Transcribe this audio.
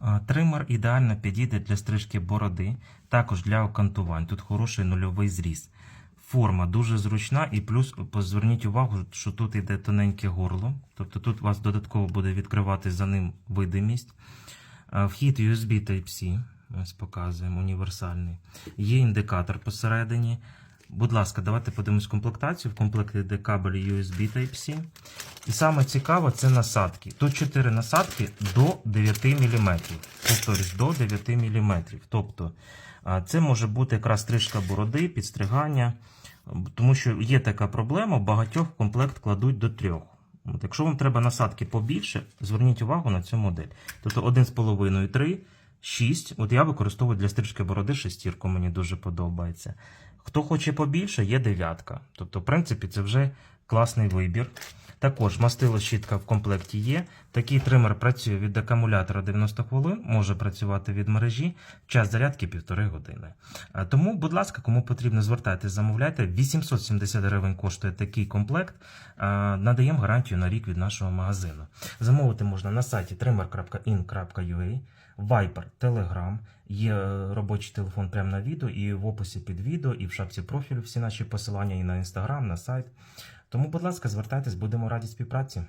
А, Тример ідеально підійде для стрижки бороди, також для окантувань. Тут хороший нульовий зріз. Форма дуже зручна, і плюс зверніть увагу, що тут йде тоненьке горло, тобто тут у вас додатково буде відкривати за ним видимість. Вхід USB Type-C, ось показуємо, універсальний. Є індикатор посередині. Будь ласка, давайте подивимось комплектацію. В комплекті йде кабель USB Type-C. І саме цікаво це насадки. Тут 4 насадки до 9 мм. Повторюсь, до 9 мм. Тобто це може бути якраз стрижка бороди, підстригання, тому що є така проблема, багатьох комплект кладуть до трьох. От, якщо вам треба насадки побільше, зверніть увагу на цю модель. Тобто 1,5, 3, 6. От я використовую для стрижки бороди шестірку, мені дуже подобається. Хто хоче побільше, є дев'ятка. Тобто, в принципі, це вже класний вибір. Також мастило щітка в комплекті є. Такий тример працює від акумулятора 90 хвилин, може працювати від мережі, час зарядки 1,5 години. Тому, будь ласка, кому потрібно, звертайтесь, замовляйте. 870 гривень коштує такий комплект. Надаємо гарантію на рік від нашого магазину. Замовити можна на сайті trimmer.in.ua, Viper, Telegram. Є робочий телефон прямо на відео, і в описі під відео, і в шапці профілю всі наші посилання, і на інстаграм, на сайт. Тому, будь ласка, звертайтесь, будемо раді співпраці.